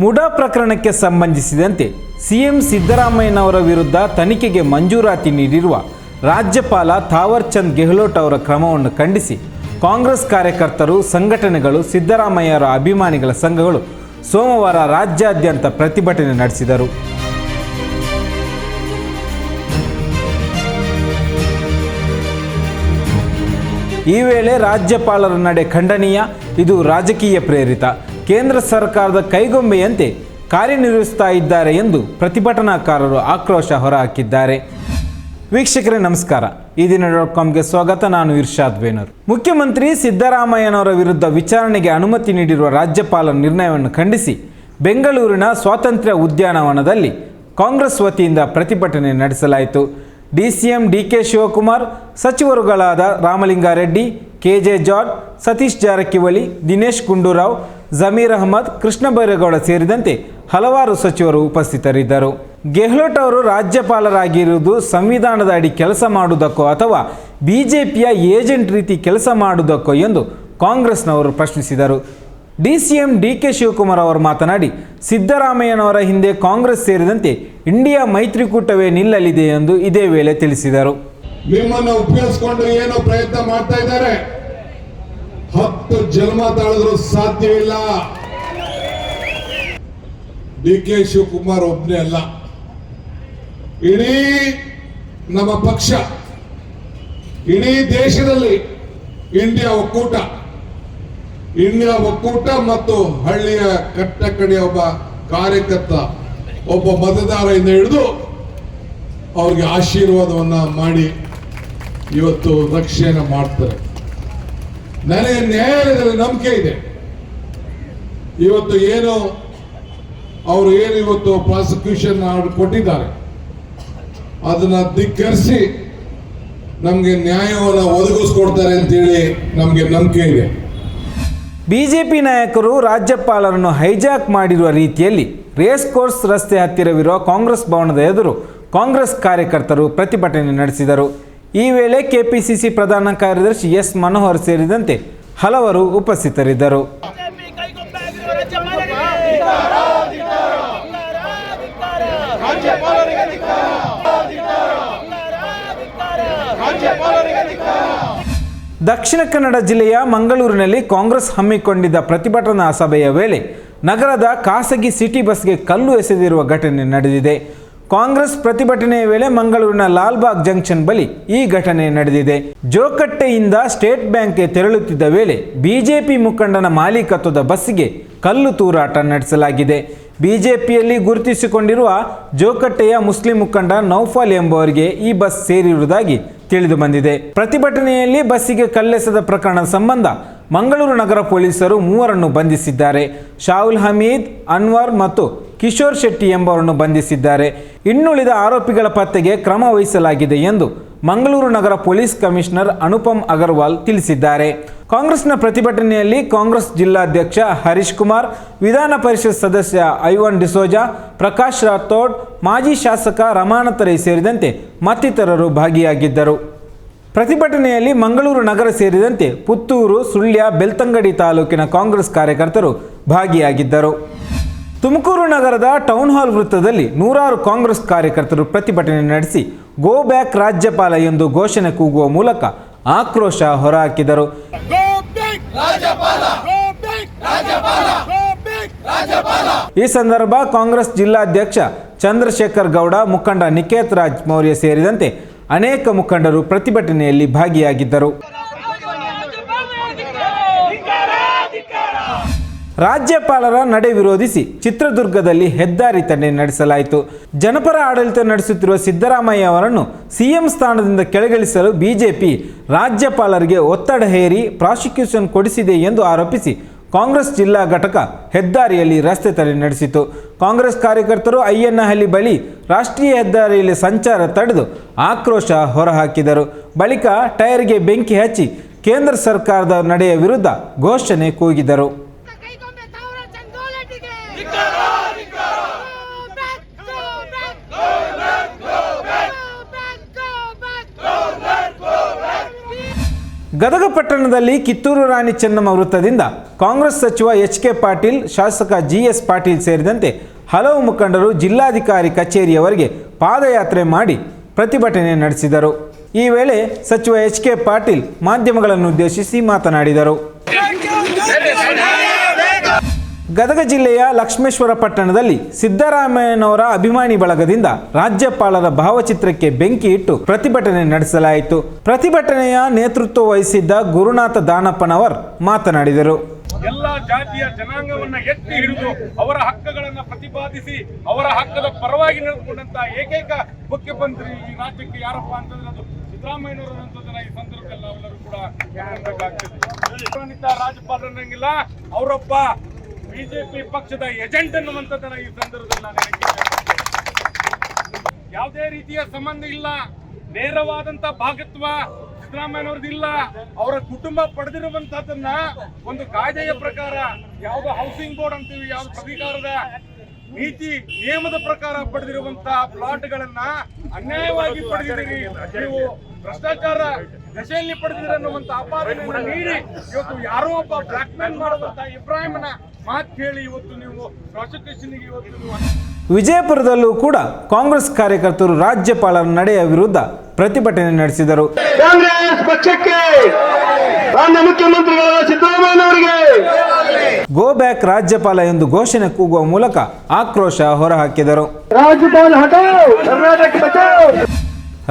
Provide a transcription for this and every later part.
ಮುಡಾ ಪ್ರಕರಣಕ್ಕೆ ಸಂಬಂಧಿಸಿದಂತೆ ಸಿಎಂ ಸಿದ್ದರಾಮಯ್ಯನವರ ವಿರುದ್ಧ ತನಿಖೆಗೆ ಮಂಜೂರಾತಿ ನೀಡಿರುವ ರಾಜ್ಯಪಾಲ ಥಾವರ್ಚಂದ್ ಗೆಹ್ಲೋಟ್ ಅವರ ಕ್ರಮವನ್ನು ಖಂಡಿಸಿ ಕಾಂಗ್ರೆಸ್ ಕಾರ್ಯಕರ್ತರು, ಸಂಘಟನೆಗಳು, ಸಿದ್ದರಾಮಯ್ಯರ ಅಭಿಮಾನಿಗಳ ಸಂಘಗಳು ಸೋಮವಾರ ರಾಜ್ಯಾದ್ಯಂತ ಪ್ರತಿಭಟನೆ ನಡೆಸಿದರು. ಈ ವೇಳೆ ರಾಜ್ಯಪಾಲರ ನಡೆ ಖಂಡನೀಯ, ಇದು ರಾಜಕೀಯ ಪ್ರೇರಿತ. ಕೇಂದ್ರ ಸರ್ಕಾರದ ಕೈಗೊಂಬೆಯಂತೆ ಕಾರ್ಯನಿರ್ವಹಿಸ್ತಾ ಇದ್ದಾರೆ ಎಂದು ಪ್ರತಿಭಟನಾಕಾರರು ಆಕ್ರೋಶ ಹೊರಹಾಕಿದ್ದಾರೆ. ವೀಕ್ಷಕರೇ, ನಮಸ್ಕಾರ. ಈ ದಿನ ಡಾಟ್ ಕಾಮ್ಗೆ ಸ್ವಾಗತ. ನಾನು ಇರ್ಷಾದ್ ಬೇನರ್ ಮುಖ್ಯಮಂತ್ರಿ ಸಿದ್ದರಾಮಯ್ಯನವರ ವಿರುದ್ಧ ವಿಚಾರಣೆಗೆ ಅನುಮತಿ ನೀಡಿರುವ ರಾಜ್ಯಪಾಲರ ನಿರ್ಣಯವನ್ನು ಖಂಡಿಸಿ ಬೆಂಗಳೂರಿನ ಸ್ವಾತಂತ್ರ್ಯ ಉದ್ಯಾನವನದಲ್ಲಿ ಕಾಂಗ್ರೆಸ್ ವತಿಯಿಂದ ಪ್ರತಿಭಟನೆ ನಡೆಸಲಾಯಿತು. DCM DK Shivakumar, ಸಚಿವರುಗಳಾದ Ramalinga Reddy, K J George, Satish Jarkiholi, Dinesh Gundu Rao Zameer Ahmed, Krishna Byregowda ಸೇರಿದಂತೆ ಹಲವಾರು ಸಚಿವರು ಉಪಸ್ಥಿತರಿದ್ದರು. ಗೆಹ್ಲೋಟ್ ಅವರು ರಾಜ್ಯಪಾಲರಾಗಿರುವುದು ಸಂವಿಧಾನದ ಅಡಿ ಕೆಲಸ ಮಾಡುವುದಕ್ಕೋ ಅಥವಾ ಬಿಜೆಪಿಯ ಏಜೆಂಟ್ ರೀತಿ ಕೆಲಸ ಮಾಡುವುದಕ್ಕೋ ಎಂದು ಕಾಂಗ್ರೆಸ್ನವರು ಪ್ರಶ್ನಿಸಿದರು. ಡಿಸಿಎಂ ಡಿಕೆ ಶಿವಕುಮಾರ್ ಅವರು ಮಾತನಾಡಿ, ಸಿದ್ದರಾಮಯ್ಯನವರ ಹಿಂದೆ ಕಾಂಗ್ರೆಸ್ ಸೇರಿದಂತೆ ಇಂಡಿಯಾ ಮೈತ್ರಿಕೂಟವೇ ನಿಲ್ಲಲಿದೆ ಎಂದು ಇದೇ ವೇಳೆ ತಿಳಿಸಿದರು. ನಿಮ್ಮನ್ನು ಉಪಯೋಗಿಸಿಕೊಂಡು ಏನೋ ಪ್ರಯತ್ನ ಮಾಡ್ತಾ ಇದ್ದಾರೆ. ಹತ್ತು ಜನ್ಮ ತಾಳಿದ್ರು ಸಾಧ್ಯವಿಲ್ಲ. ಡಿ ಕೆ ಶಿವಕುಮಾರ್ ಒಬ್ಬನೇ ಅಲ್ಲ. ಇಡೀ ನಮ್ಮ ಪಕ್ಷ, ಇಡೀ ದೇಶದಲ್ಲಿ ಇಂಡಿಯಾ ಒಕ್ಕೂಟ ಇಂಡಿಯಾ ಒಕ್ಕೂಟ ಮತ್ತು ಹಳ್ಳಿಯ ಕಟ್ಟ ಕಡೆಯ ಒಬ್ಬ ಕಾರ್ಯಕರ್ತ, ಒಬ್ಬ ಮತದಾರರಿಂದ ಹಿಡಿದು ಅವ್ರಿಗೆ ಆಶೀರ್ವಾದವನ್ನ ಮಾಡಿ ಇವತ್ತು ರಕ್ಷೆಯನ್ನು ಮಾಡ್ತಾರೆ. ನನಗೆ ನ್ಯಾಯಾಲಯದಲ್ಲಿ ನಂಬಿಕೆ ಇದೆ. ಇವತ್ತು ಏನು ಅವರು ಏನು ಇವತ್ತು ಪ್ರಾಸಿಕ್ಯೂಷನ್ ಆರ್ಡರ್ ಕೊಟ್ಟಿದ್ದಾರೆ. ಅದನ್ನ ಧಿಕ್ಕರಿಸಿ ನಮಗೆ ನ್ಯಾಯವನ್ನು ಒದಗಿಸ್ಕೊಡ್ತಾರೆ ಅಂತೇಳಿ ನಮಗೆ ನಂಬಿಕೆ ಇದೆ. ಬಿಜೆಪಿ ನಾಯಕರು ರಾಜ್ಯಪಾಲರನ್ನು ಹೈಜಾಕ್ ಮಾಡಿರುವ ರೀತಿಯಲ್ಲಿ ರೇಸ್ ಕೋರ್ಸ್ ರಸ್ತೆ ಹತ್ತಿರವಿರುವ ಕಾಂಗ್ರೆಸ್ ಭವನದ ಎದುರು ಕಾಂಗ್ರೆಸ್ ಕಾರ್ಯಕರ್ತರು ಪ್ರತಿಭಟನೆ ನಡೆಸಿದರು. ಈ ವೇಳೆ ಕೆಪಿಸಿಸಿ ಪ್ರಧಾನ ಕಾರ್ಯದರ್ಶಿ ಎಸ್ ಮನೋಹರ್ ಸೇರಿದಂತೆ ಹಲವರು ಉಪಸ್ಥಿತರಿದ್ದರು. ದಕ್ಷಿಣ ಕನ್ನಡ ಜಿಲ್ಲೆಯ ಮಂಗಳೂರಿನಲ್ಲಿ ಕಾಂಗ್ರೆಸ್ ಹಮ್ಮಿಕೊಂಡಿದ್ದ ಪ್ರತಿಭಟನಾ ಸಭೆಯ ವೇಳೆ ನಗರದ ಖಾಸಗಿ ಸಿಟಿ ಬಸ್ಗೆ ಕಲ್ಲು ಎಸೆದಿರುವ ಘಟನೆ ನಡೆದಿದೆ. ಕಾಂಗ್ರೆಸ್ ಪ್ರತಿಭಟನೆಯ ವೇಳೆ ಮಂಗಳೂರಿನ ಲಾಲ್ಬಾಗ್ ಜಂಕ್ಷನ್ ಬಳಿ ಈ ಘಟನೆ ನಡೆದಿದೆ. ಜೋಕಟ್ಟೆಯಿಂದ ಸ್ಟೇಟ್ ಬ್ಯಾಂಕ್ಗೆ ತೆರಳುತ್ತಿದ್ದ ವೇಳೆ ಬಿಜೆಪಿ ಮುಖಂಡನ ಮಾಲೀಕತ್ವದ ಬಸ್ಸಿಗೆ ಕಲ್ಲು ತೂರಾಟ ನಡೆಸಲಾಗಿದೆ. ಬಿಜೆಪಿಯಲ್ಲಿ ಗುರುತಿಸಿಕೊಂಡಿರುವ ಜೋಕಟ್ಟೆಯ ಮುಸ್ಲಿಂ ಮುಖಂಡ ನೌಫಾಲ್ ಎಂಬುವರಿಗೆ ಈ ಬಸ್ ಸೇರಿರುವುದಾಗಿ ತಿಳಿದು ಬಂದಿದೆ. ಪ್ರತಿಭಟನೆಯಲ್ಲಿ ಬಸ್ಸಿಗೆ ಕಲ್ಲೆಸದ ಪ್ರಕರಣ ಸಂಬಂಧ ಮಂಗಳೂರು ನಗರ ಪೊಲೀಸರು ಮೂವರನ್ನು ಬಂಧಿಸಿದ್ದಾರೆ. ಶಾಹುಲ್ ಹಮೀದ್, ಅನ್ವರ್ ಮತ್ತು ಕಿಶೋರ್ ಶೆಟ್ಟಿ ಎಂಬವರನ್ನು ಬಂಧಿಸಿದ್ದಾರೆ. ಇನ್ನುಳಿದ ಆರೋಪಿಗಳ ಪತ್ತೆಗೆ ಕ್ರಮ ವಹಿಸಲಾಗಿದೆ ಎಂದು ಮಂಗಳೂರು ನಗರ ಪೊಲೀಸ್ ಕಮಿಷನರ್ ಅನುಪಮ್ ಅಗರ್ವಾಲ್ ತಿಳಿಸಿದ್ದಾರೆ. ಕಾಂಗ್ರೆಸ್ನ ಪ್ರತಿಭಟನೆಯಲ್ಲಿ ಕಾಂಗ್ರೆಸ್ ಜಿಲ್ಲಾಧ್ಯಕ್ಷ ಹರೀಶ್ ಕುಮಾರ್, ವಿಧಾನ ಪರಿಷತ್ ಸದಸ್ಯ ಐವನ್ ಡಿಸೋಜಾ, ಪ್ರಕಾಶ್ ರಾಥೋಡ್, ಮಾಜಿ ಶಾಸಕ ರಮಾನತರೈ ಸೇರಿದಂತೆ ಮತ್ತಿತರರು ಭಾಗಿಯಾಗಿದ್ದರು. ಪ್ರತಿಭಟನೆಯಲ್ಲಿ ಮಂಗಳೂರು ನಗರ ಸೇರಿದಂತೆ ಪುತ್ತೂರು, ಸುಳ್ಯ, ಬೆಳ್ತಂಗಡಿ ತಾಲೂಕಿನ ಕಾಂಗ್ರೆಸ್ ಕಾರ್ಯಕರ್ತರು ಭಾಗಿಯಾಗಿದ್ದರು. ತುಮಕೂರು ನಗರದ ಟೌನ್ ಹಾಲ್ ವೃತ್ತದಲ್ಲಿ ನೂರಾರು ಕಾಂಗ್ರೆಸ್ ಕಾರ್ಯಕರ್ತರು ಪ್ರತಿಭಟನೆ ನಡೆಸಿ ಗೋ ಬ್ಯಾಕ್ ರಾಜ್ಯಪಾಲ ಎಂದು ಘೋಷಣೆ ಕೂಗುವ ಮೂಲಕ ಆಕ್ರೋಶ ಹೊರಹಾಕಿದರು. ಈ ಸಂದರ್ಭ ಕಾಂಗ್ರೆಸ್ ಜಿಲ್ಲಾಧ್ಯಕ್ಷ ಚಂದ್ರಶೇಖರ್ ಗೌಡ, ಮುಖಂಡ ನಿಕೇತ್ ರಾಜ್ ಮೌರ್ಯ ಸೇರಿದಂತೆ ಅನೇಕ ಮುಖಂಡರು ಪ್ರತಿಭಟನೆಯಲ್ಲಿ ಭಾಗಿಯಾಗಿದ್ದರು. ರಾಜ್ಯಪಾಲರ ನಡೆ ವಿರೋಧಿಸಿ ಚಿತ್ರದುರ್ಗದಲ್ಲಿ ಹೆದ್ದಾರಿ ತಡೆ ನಡೆಸಲಾಯಿತು. ಜನಪರ ಆಡಳಿತ ನಡೆಸುತ್ತಿರುವ ಸಿದ್ದರಾಮಯ್ಯ ಅವರನ್ನು ಸಿಎಂ ಸ್ಥಾನದಿಂದ ಕೆಳಗಿಳಿಸಲು ಬಿಜೆಪಿ ರಾಜ್ಯಪಾಲರಿಗೆ ಒತ್ತಡ ಹೇರಿ ಪ್ರಾಸಿಕ್ಯೂಷನ್ ಕೊಡಿಸಿದೆ ಎಂದು ಆರೋಪಿಸಿ ಕಾಂಗ್ರೆಸ್ ಜಿಲ್ಲಾ ಘಟಕ ಹೆದ್ದಾರಿಯಲ್ಲಿ ರಸ್ತೆ ತಡೆ ನಡೆಸಿತು. ಕಾಂಗ್ರೆಸ್ ಕಾರ್ಯಕರ್ತರು ಅಯ್ಯನಹಳ್ಳಿ ಬಳಿ ರಾಷ್ಟ್ರೀಯ ಹೆದ್ದಾರಿಯಲ್ಲಿ ಸಂಚಾರ ತಡೆದು ಆಕ್ರೋಶ ಹೊರಹಾಕಿದರು. ಬಳಿಕ ಟೈರ್ಗೆ ಬೆಂಕಿ ಹಚ್ಚಿ ಕೇಂದ್ರ ಸರ್ಕಾರದ ನಡೆಯ ವಿರುದ್ಧ ಘೋಷಣೆ ಕೂಗಿದರು. ಗದಗ ಪಟ್ಟಣದಲ್ಲಿ ಕಿತ್ತೂರು ರಾಣಿ ಚೆನ್ನಮ್ಮ ವೃತ್ತದಿಂದ ಕಾಂಗ್ರೆಸ್ ಸಚಿವ ಎಚ್ ಕೆ ಪಾಟೀಲ್, ಶಾಸಕ ಜಿ ಎಸ್ ಪಾಟೀಲ್ ಸೇರಿದಂತೆ ಹಲವು ಮುಖಂಡರು ಜಿಲ್ಲಾಧಿಕಾರಿ ಕಚೇರಿಯವರಿಗೆ ಪಾದಯಾತ್ರೆ ಮಾಡಿ ಪ್ರತಿಭಟನೆ ನಡೆಸಿದರು. ಈ ವೇಳೆ ಸಚಿವ ಎಚ್ ಕೆ ಪಾಟೀಲ್ ಮಾಧ್ಯಮಗಳನ್ನು ಉದ್ದೇಶಿಸಿ ಮಾತನಾಡಿದರು. ಗದಗ ಜಿಲ್ಲೆಯ ಲಕ್ಷ್ಮೇಶ್ವರ ಪಟ್ಟಣದಲ್ಲಿ ಸಿದ್ದರಾಮಯ್ಯನವರ ಅಭಿಮಾನಿ ಬಳಗದಿಂದ ರಾಜ್ಯಪಾಲರ ಭಾವಚಿತ್ರಕ್ಕೆ ಬೆಂಕಿ ಇಟ್ಟು ಪ್ರತಿಭಟನೆ ನಡೆಸಲಾಯಿತು. ಪ್ರತಿಭಟನೆಯ ನೇತೃತ್ವ ವಹಿಸಿದ್ದ ಗುರುನಾಥ ದಾನಪ್ಪನವರ್ ಮಾತನಾಡಿದರು. ಎಲ್ಲ ಜಾತಿಯ ಜನಾಂಗವನ್ನ ಎತ್ತಿ ಹಿಡಿದು ಅವರ ಹಕ್ಕುಗಳನ್ನ ಪ್ರತಿಪಾದಿಸಿ ಅವರ ಹಕ್ಕದ ಪರವಾಗಿ ನಡೆದುಕೊಂಡಂತ ಏಕೈಕ ಮುಖ್ಯಮಂತ್ರಿ ಈ ರಾಜ್ಯಕ್ಕೆ ಯಾರಪ್ಪ ಅಂತಂದ್ರೆ ಅದು ಸಿದ್ದರಾಮಯ್ಯನವರಂತದನ್ನ ಈ ಸಂದರ್ಭದಲ್ಲಿ ನಾವೆಲ್ಲರೂ ಕೂಡ ರಾಜ್ಯಪಾಲರಂಗಿಲ್ಲ ಅವರೊಬ್ಬ ಬಿಜೆಪಿ ಪಕ್ಷದ ಏಜೆಂಟ್ ಅನ್ನುವಂಥದ್ದನ್ನ ಈ ಸಂದರ್ಭದಲ್ಲಿ ನಾನು ಯಾವುದೇ ರೀತಿಯ ಸಂಬಂಧ ಇಲ್ಲ, ನೇರವಾದಂತ ಭಾಗತ್ವ ಸಿದ್ದರಾಮಯ್ಯನವ್ರದ್ದು ಇಲ್ಲ. ಅವರ ಕುಟುಂಬ ಪಡೆದಿರುವಂತಹದನ್ನ ಒಂದು ಕಾಯ್ದೆಯ ಪ್ರಕಾರ ಯಾವ್ದು ಹೌಸಿಂಗ್ ಬೋರ್ಡ್ ಅಂತೀವಿ ಯಾವ್ದು ಅಧಿಕಾರದ ನೀತಿ, ನಿಯಮದ ಪ್ರಕಾರ ಪಡೆದಿರುವಂತಹ ಪ್ಲಾಟ್ಗಳನ್ನ ಅನ್ಯಾಯವಾಗಿ ಪಡೆದಿದ್ದೀರಿ. ನೀವು ಭ್ರಷ್ಟಾಚಾರ ದಶೆಯಲ್ಲಿ ಪಡೆದಿದ್ದೀರಿ ಅನ್ನುವಂತ ಆಪಾದನೆಯನ್ನು ನೀಡಿ ಇವತ್ತು ಯಾರೋ ಒಬ್ಬ ಬ್ಲಾಕ್ ಮೇಲ್ ಮಾಡುವಂತ ಇಬ್ರಾಹಿಮನ ಮಾತು ಕೇಳಿ ಇವತ್ತು ನೀವು ಪ್ರಾಸಿಕ್ಯೂಷನ್ಗೆ ಇವತ್ತು ನೀವು ವಿಜಯಪುರದಲ್ಲೂ ಕೂಡ ಕಾಂಗ್ರೆಸ್ ಕಾರ್ಯಕರ್ತರು ರಾಜ್ಯಪಾಲರ ನಡೆಯ ವಿರುದ್ಧ ಪ್ರತಿಭಟನೆ ನಡೆಸಿದರು. ಕಾಂಗ್ರೆಸ್ ಪಕ್ಷಕ್ಕೆ ರಾಜ್ಯ ಮುಖ್ಯಮಂತ್ರಿಗಳಾದ ಸಿದ್ದರಾಮಯ್ಯನವರಿಗೆ ಗೋ ಬ್ಯಾಕ್ ರಾಜ್ಯಪಾಲ ಎಂದು ಘೋಷಣೆ ಕೂಗುವ ಮೂಲಕ ಆಕ್ರೋಶ ಹೊರಹಾಕಿದರು. ರಾಜ್ಯಪಾಲ ಹಟಾವ್ ಕರ್ನಾಟಕ ಬಚಾವ್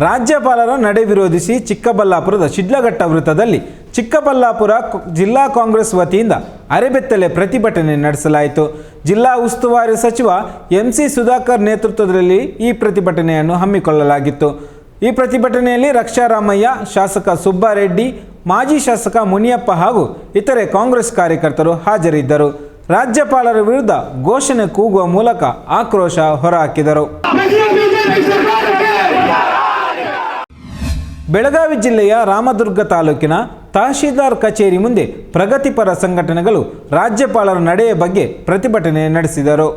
ರಾಜ್ಯಪಾಲರ ನಡೆ ವಿರೋಧಿಸಿ ಚಿಕ್ಕಬಳ್ಳಾಪುರದ ಶಿಡ್ಲಘಟ್ಟ ವೃತ್ತದಲ್ಲಿ ಚಿಕ್ಕಬಳ್ಳಾಪುರ ಜಿಲ್ಲಾ ಕಾಂಗ್ರೆಸ್ ವತಿಯಿಂದ ಅರೆಬೆತ್ತಲೆ ಪ್ರತಿಭಟನೆ ನಡೆಸಲಾಯಿತು. ಜಿಲ್ಲಾ ಉಸ್ತುವಾರಿ ಸಚಿವ ಎಂಸಿ ಸುಧಾಕರ್ ನೇತೃತ್ವದಲ್ಲಿ ಈ ಪ್ರತಿಭಟನೆಯನ್ನು ಹಮ್ಮಿಕೊಳ್ಳಲಾಗಿತ್ತು. ಈ ಪ್ರತಿಭಟನೆಯಲ್ಲಿ ರಕ್ಷಾರಾಮಯ್ಯ, ಶಾಸಕ ಸುಬ್ಬಾರೆಡ್ಡಿ, ಮಾಜಿ ಶಾಸಕ ಮುನಿಯಪ್ಪ ಹಾಗೂ ಇತರೆ ಕಾಂಗ್ರೆಸ್ ಕಾರ್ಯಕರ್ತರು ಹಾಜರಿದ್ದರು. ರಾಜ್ಯಪಾಲರ ವಿರುದ್ಧ ಘೋಷಣೆ ಕೂಗುವ ಮೂಲಕ ಆಕ್ರೋಶ ಹೊರಹಾಕಿದರು. ಬೆಳಗಾವಿ ಜಿಲ್ಲೆಯ ರಾಮದುರ್ಗ ತಾಲೂಕಿನ ತಹಶೀಲ್ದಾರ್ ಕಚೇರಿ ಮುಂದೆ ಪ್ರಗತಿಪರ ಸಂಘಟನೆಗಳು ರಾಜ್ಯಪಾಲರ ನಡೆಯ ಬಗ್ಗೆ ಪ್ರತಿಭಟನೆ ನಡೆಸಿದರು.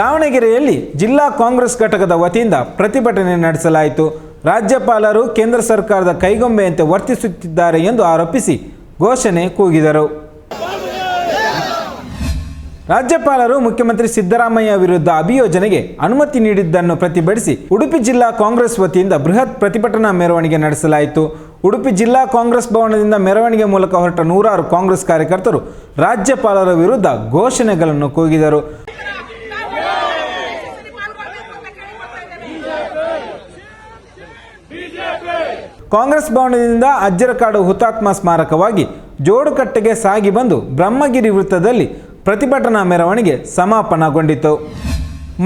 ದಾವಣಗೆರೆಯಲ್ಲಿ ಜಿಲ್ಲಾ ಕಾಂಗ್ರೆಸ್ ಘಟಕದ ವತಿಯಿಂದ ಪ್ರತಿಭಟನೆ ನಡೆಸಲಾಯಿತು. ರಾಜ್ಯಪಾಲರು ಕೇಂದ್ರ ಸರ್ಕಾರದ ಕೈಗೊಂಬೆಯಂತೆ ವರ್ತಿಸುತ್ತಿದ್ದಾರೆ ಎಂದು ಆರೋಪಿಸಿ ಘೋಷಣೆ ಕೂಗಿದರು. ರಾಜ್ಯಪಾಲರು ಮುಖ್ಯಮಂತ್ರಿ ಸಿದ್ದರಾಮಯ್ಯ ವಿರುದ್ಧ ಅಭಿಯೋಜನೆಗೆ ಅನುಮತಿ ನೀಡಿದ್ದನ್ನು ಪ್ರತಿಭಟಿಸಿ ಉಡುಪಿ ಜಿಲ್ಲಾ ಕಾಂಗ್ರೆಸ್ ವತಿಯಿಂದ ಬೃಹತ್ ಪ್ರತಿಭಟನಾ ಮೆರವಣಿಗೆ ನಡೆಸಲಾಯಿತು. ಉಡುಪಿ ಜಿಲ್ಲಾ ಕಾಂಗ್ರೆಸ್ ಭವನದಿಂದ ಮೆರವಣಿಗೆ ಮೂಲಕ ಹೊರಟ ನೂರಾರು ಕಾಂಗ್ರೆಸ್ ಕಾರ್ಯಕರ್ತರು ರಾಜ್ಯಪಾಲರ ವಿರುದ್ಧ ಘೋಷಣೆಗಳನ್ನು ಕೂಗಿದರು. ಕಾಂಗ್ರೆಸ್ ಭವನದಿಂದ ಅಜ್ಜರಕಾಡು ಹುತಾತ್ಮ ಸ್ಮಾರಕವಾಗಿ ಜೋಡುಕಟ್ಟೆಗೆ ಸಾಗಿ ಬಂದು ಬ್ರಹ್ಮಗಿರಿ ವೃತ್ತದಲ್ಲಿ ಪ್ರತಿಭಟನಾ ಮೆರವಣಿಗೆ ಸಮಾಪನಗೊಂಡಿತು.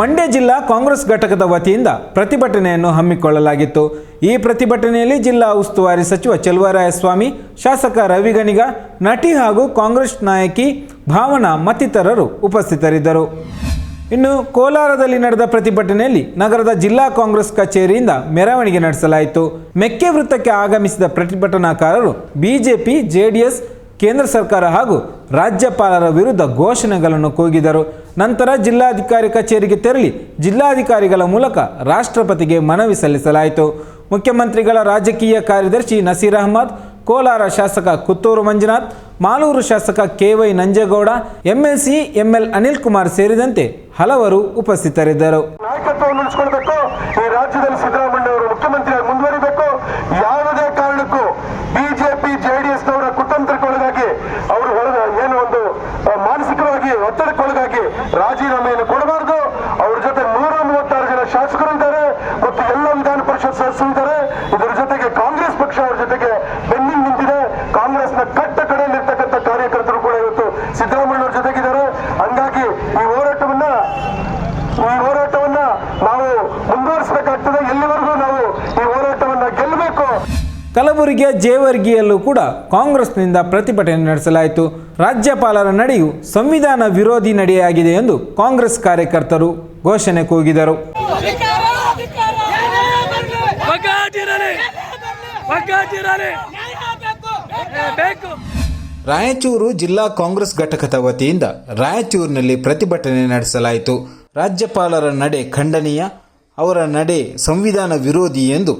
ಮಂಡ್ಯ ಜಿಲ್ಲಾ ಕಾಂಗ್ರೆಸ್ ಘಟಕದ ವತಿಯಿಂದ ಪ್ರತಿಭಟನೆಯನ್ನು ಹಮ್ಮಿಕೊಳ್ಳಲಾಗಿತ್ತು. ಈ ಪ್ರತಿಭಟನೆಯಲ್ಲಿ ಜಿಲ್ಲಾ ಉಸ್ತುವಾರಿ ಸಚಿವ ಚೆಲುವರಾಯಸ್ವಾಮಿ, ಶಾಸಕ ರವಿಗಣಿಗ ನಟಿ ಹಾಗೂ ಕಾಂಗ್ರೆಸ್ ನಾಯಕಿ ಭಾವನಾ ಮತ್ತಿತರರು ಉಪಸ್ಥಿತರಿದ್ದರು. ಇನ್ನು ಕೋಲಾರದಲ್ಲಿ ನಡೆದ ಪ್ರತಿಭಟನೆಯಲ್ಲಿ ನಗರದ ಜಿಲ್ಲಾ ಕಾಂಗ್ರೆಸ್ ಕಚೇರಿಯಿಂದ ಮೆರವಣಿಗೆ ನಡೆಸಲಾಯಿತು. ಮೆಕ್ಕೆ ವೃತ್ತಕ್ಕೆ ಆಗಮಿಸಿದ ಪ್ರತಿಭಟನಾಕಾರರು ಬಿಜೆಪಿ, ಜೆಡಿಎಸ್, ಕೇಂದ್ರ ಸರ್ಕಾರ ಹಾಗೂ ರಾಜ್ಯಪಾಲರ ವಿರುದ್ಧ ಘೋಷಣೆಗಳನ್ನು ಕೂಗಿದರು. ನಂತರ ಜಿಲ್ಲಾಧಿಕಾರಿ ಕಚೇರಿಗೆ ತೆರಳಿ ಜಿಲ್ಲಾಧಿಕಾರಿಗಳ ಮೂಲಕ ರಾಷ್ಟ್ರಪತಿಗೆ ಮನವಿ ಸಲ್ಲಿಸಲಾಯಿತು. ಮುಖ್ಯಮಂತ್ರಿಗಳ ರಾಜಕೀಯ ಕಾರ್ಯದರ್ಶಿ ನಸೀರ್ ಅಹಮದ್, ಕೋಲಾರ ಶಾಸಕ ಕುತ್ತೂರು ಮಂಜುನಾಥ್, ಮಾಲೂರು ಶಾಸಕ K Y Nanjegowda, MLC ML Anil Kumar ಸೇರಿದಂತೆ ಹಲವರು ಉಪಸ್ಥಿತರಿದ್ದರು ನಾಯಕತ್ವವನ್ನು ಉಳಿಸ್ಕೊಳ್ಬೇಕು ಈ ರಾಜ್ಯದಲ್ಲಿ ಸಿದ್ದರಾಮಯ್ಯ ಅವರು ಮುಖ್ಯಮಂತ್ರಿಯಾಗಿ ಮುಂದುವರಿಬೇಕು ಯಾವುದೇ ಕಾರಣಕ್ಕೂ ಬಿಜೆಪಿ ಜೆಡಿಎಸ್ ನವರ ಕುತಂತ್ರಕ್ಕೊಳಗಾಗಿ ಅವರು ಹೊರಗ ಏನು ಒಂದು ಆ, ಮಾನಸಿಕವಾಗಿ ಒತ್ತಡಕ್ಕೊಳಗಾಗಿ ರಾಜೀನಾಮೆಯನ್ನು ಕೊಡಬಾರದು ಅವ್ರ ಜೊತೆ ನೂರ ಮೂವತ್ತಾರು ಜನ ಶಾಸಕರು ಇದ್ದಾರೆ ಮತ್ತು ಎಲ್ಲ ವಿಧಾನ ಪರಿಷತ್ ಸದಸ್ಯರು ಇದ್ದಾರೆ ಇದರ ಜೊತೆಗೆ ಕಾಂಗ್ರೆಸ್ ಪಕ್ಷ ಅವ್ರ ಜೊತೆಗೆ ಬೆನ್ನಿಂಗ್ ನಿಂತಿದೆ ಕಾಂಗ್ರೆಸ್ನ ಕಟ್ಟ ಕಡೆಯಲ್ಲಿರ್ತಕ್ಕಂಥ ಕಾರ್ಯಕರ್ತರು ಕೂಡ ಇವತ್ತು ಸಿದ್ದರಾಮಯ್ಯ ಅವ್ರ ಜೊತೆಗಿದ್ದಾರೆ ಹಂಗಾಗಿ ಈ ಹೋರಾಟವನ್ನ ಈ ಹೋರಾಟವನ್ನ ನಾವು ಮುಂದುವರಿಸಬೇಕಾಗ್ತದೆ ಎಲ್ಲಿವರೆಗೂ ನಾವು ಈ ಹೋರಾಟವನ್ನ ಗೆಲ್ಲಬೇಕು ಕಲಬುರಗಿಯ ಜೇವರ್ಗಿಯಲ್ಲೂ ಕೂಡ ಕಾಂಗ್ರೆಸ್ನಿಂದ ಪ್ರತಿಭಟನೆ ನಡೆಸಲಾಯಿತು. ರಾಜ್ಯಪಾಲರ ನಡೆಯು ಸಂವಿಧಾನ ವಿರೋಧಿ ನಡೆಯಾಗಿದೆ ಎಂದು ಕಾಂಗ್ರೆಸ್ ಕಾರ್ಯಕರ್ತರು ಘೋಷಣೆ ಕೂಗಿದರು. ರಾಯಚೂರು ಜಿಲ್ಲಾ ಕಾಂಗ್ರೆಸ್ ಘಟಕದ ವತಿಯಿಂದ ರಾಯಚೂರಿನಲ್ಲಿ ಪ್ರತಿಭಟನೆ ನಡೆಸಲಾಯಿತು. ರಾಜ್ಯಪಾಲರ ನಡೆ ಖಂಡನೀಯ ಅವರ ನಡೆ ಸಂವಿಧಾನ ವಿರೋಧಿ ಎಂದು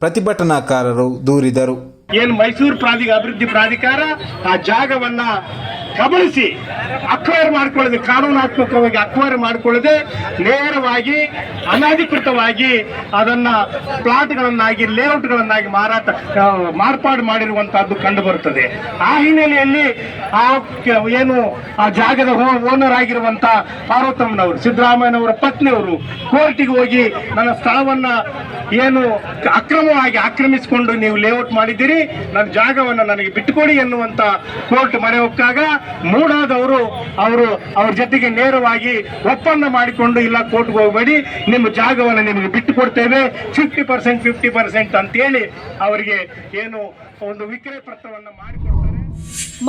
ಪ್ರತಿಭಟನಾಕಾರರು ದೂರಿದರು. ಏನು ಮೈಸೂರು ಪ್ರಾಧಿಕ ಅಭಿವೃದ್ಧಿ ಪ್ರಾಧಿಕಾರ ಆ ಜಾಗವನ್ನ ಕಬಳಿಸಿ ಅಕ್ವೈರ್ ಮಾಡ್ಕೊಳ್ಳದೆ, ಕಾನೂನಾತ್ಮಕವಾಗಿ ಅಕ್ವೈರ್ ಮಾಡಿಕೊಳ್ಳದೆ, ನೇರವಾಗಿ, ಅನಧಿಕೃತವಾಗಿ ಅದನ್ನ ಪ್ಲಾಟ್ಗಳನ್ನಾಗಿ, ಲೇಔಟ್ಗಳನ್ನಾಗಿ ಮಾರಾಟ ಮಾರ್ಪಾಡು ಮಾಡಿರುವಂತಹದ್ದು ಕಂಡು ಬರುತ್ತದೆ ಆ ಹಿನ್ನೆಲೆಯಲ್ಲಿ ಆ ಏನು, ಆ ಜಾಗದ ಓನರ್ ಆಗಿರುವಂತ ಪಾರ್ವತಮ್ಮನವರು, ಸಿದ್ದರಾಮಯ್ಯನವರ ಪತ್ನಿಯವರು ಕೋರ್ಟಿಗೆ ಹೋಗಿ ನನ್ನ ಸ್ಥಳವನ್ನ ಏನು ಅಕ್ರಮವಾಗಿ ಆಕ್ರಮಿಸಿಕೊಂಡು ನೀವು ಲೇಔಟ್ ಮಾಡಿದ್ದೀರಿ, ನನ್ನ ಜಾಗವನ್ನು ನನಗೆ ಬಿಟ್ಟುಕೊಡಿ ಎನ್ನುವಂತ ಕೋರ್ಟ್ ಮೊರೆ ಹೊಕ್ಕಾಗ ಮೂಡಾದವರು ಅವರು ಅವ್ರ ಜೊತೆಗೆ ನೇರವಾಗಿ ಒಪ್ಪಂದ ಮಾಡಿಕೊಂಡು ಇಲ್ಲ ಕೋರ್ಟ್ಗೆ ಹೋಗಬೇಡಿ, ನಿಮ್ಮ ಜಾಗವನ್ನು ನಿಮಗೆ ಬಿಟ್ಟು ಕೊಡ್ತೇವೆ. ಫಿಫ್ಟಿ ಪರ್ಸೆಂಟ್ ಫಿಫ್ಟಿ ಪರ್ಸೆಂಟ್ ಅಂತೇಳಿ ಅವರಿಗೆ ಏನು ಒಂದು ವಿಕ್ರಯ ಪತ್ರವನ್ನು ಮಾಡಿಕೊಡ್ತಾರೆ.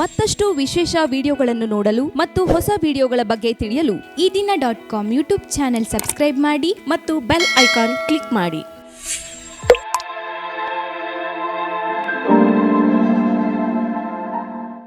ಮತ್ತಷ್ಟು ವಿಶೇಷ ವಿಡಿಯೋಗಳನ್ನು ನೋಡಲು ಮತ್ತು ಹೊಸ ವಿಡಿಯೋಗಳ ಬಗ್ಗೆ ತಿಳಿಯಲು Ee Dina dot com YouTube channel subscribe ಮಾಡಿ ಮತ್ತು ಬೆಲ್ ಐಕಾನ್ ಕ್ಲಿಕ್ ಮಾಡಿ.